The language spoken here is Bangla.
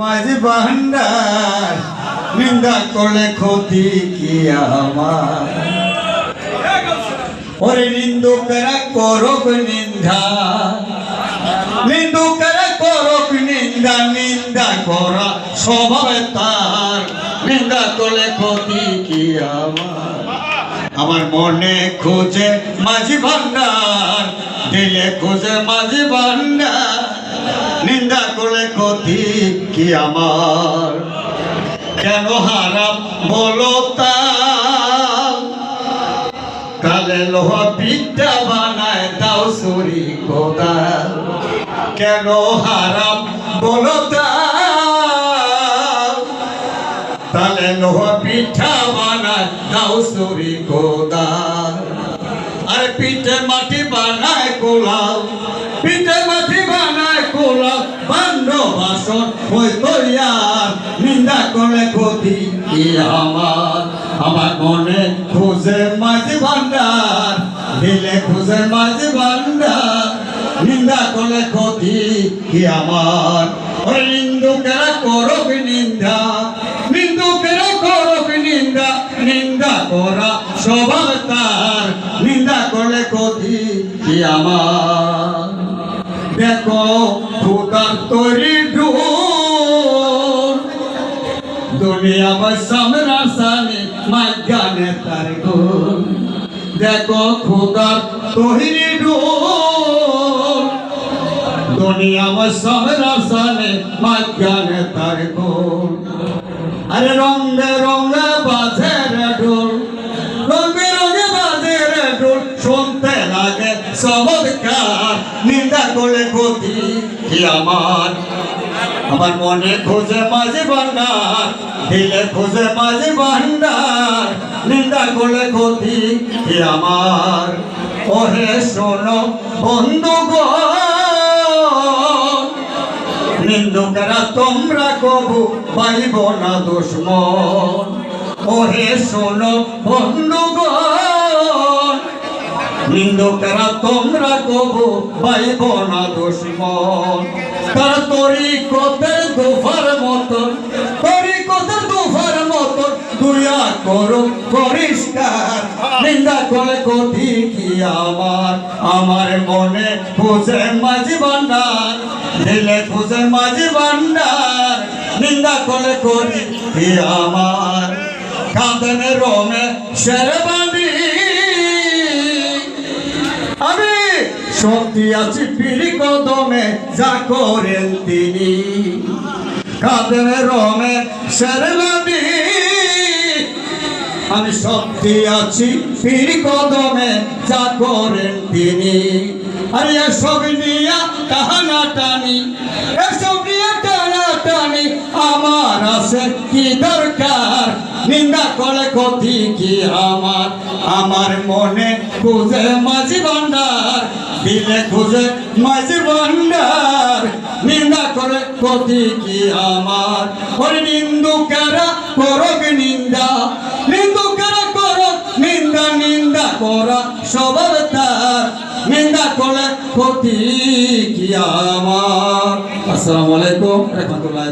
মাঝে ভান্ডার, নিন্দা করলে ক্ষতি কি আমার? ওরে নিন্দুকেরা করক নিন্দা, নিন্দুকেরা করক নিন্দা নিন্দা করা স্বভাব তার। নিন্দা করলে ক্ষতি কি আমার? আমার মনে খুঁজে মাঝি ভান্ডার, দিলে খুঁজে মাঝি ভান্ডার। নিন্দা করলে ক্ষতি কি আমার? কেন হারাম বলো তা? কালে লোহা পিঠা বানায়, দাও সুরি কোদাল। কেন হারাম বলো তালে লোহা পিঠা বানায়, দাও সুরি কোদাল। আর পিঠে মাটি বানায় কোলাও পিঠে মাটি বানায় কোলাও বান্ড বাসন ওই তৈয়ার, নিন্দা করে ক্ষতি আমার? আমার মনে খুঁজে মাঝি ভান্ডার দিলে খুঁজে মাঝি ভান্ডার নিন্দা করলে ক্ষতি কি আমার? ওই নিন্দুকেরা করব নিন্দা, নিন্দুকেরা করব নিন্দা নিন্দা করা স্বভাব তার, নিন্দা করলে ক্ষতি কি আমার? দেখো খুদার তৈরি দুনিয়া সামরা সামনে মাজ্ঞানে তার গুণ দেখো খুদার তৈরি ঢুল। দুনিয়া সামরা সামনে মাজ্ঞানে তার আরে রঙে রঙে বাজে রে ঢোল। রঙে রঙে বাজে রে ঢোল। শুনতে লাগে চমৎকার করলে ক্ষতি কি আমার? আমার মনে খোঁজে মাঝে ভান্ডার, দিলে খোঁজে মাঝে ভান্ডার, নিন্দা করলে ক্ষতি কি আমার? ওহে শোনো বন্ধু গো নিন্দুকেরা তোমরা কবু পাইব না দুশ্মন। ওহে শোনো বন্ধুগণ নিন্দুকেরা তোমরা কবু পাইব না দুশ্মন। তার তরি কতের দুফার মতন তরি কতের দুফার মতন দুয়া করো পরিষ্কার। নিন্দা করে কতি কি আমার? আমার মনে খুঁজে মাঝি ভান্ডার, দিলে খুঁজে মাঝি ভান্ডার। নিন্দা করে করি কি আমার? কাঁদন রোমে শেরবানি শক্তি আছি পিড়ি কদমে, যা করেন তিনি। কাঁদন রোমে শেরবানি আমি শক্তি আছি পীর কদমে, যা করেন তিনি। আরে এসব নিয়ে টানা টানি, এসব নিয়ে টানা টানি, আমার আছে কি দরকার? নিন্দা করে ক্ষতি কি আমার? আমার মনে খুঁজে মাঝি ভান্ডার। দিলে খুঁজে মাঝি ভান্ডার নিন্দা করে ক্ষতি কি আমার? ওরে নিন্দুকেরা করব নিন্দা? নিন্দুকেরা করো নিন্দা নিন্দা করা সবার তার। নিন্দা করলে ক্ষতি কি আমার? আসসালামু আলাইকুম, রহমতুল্লাহ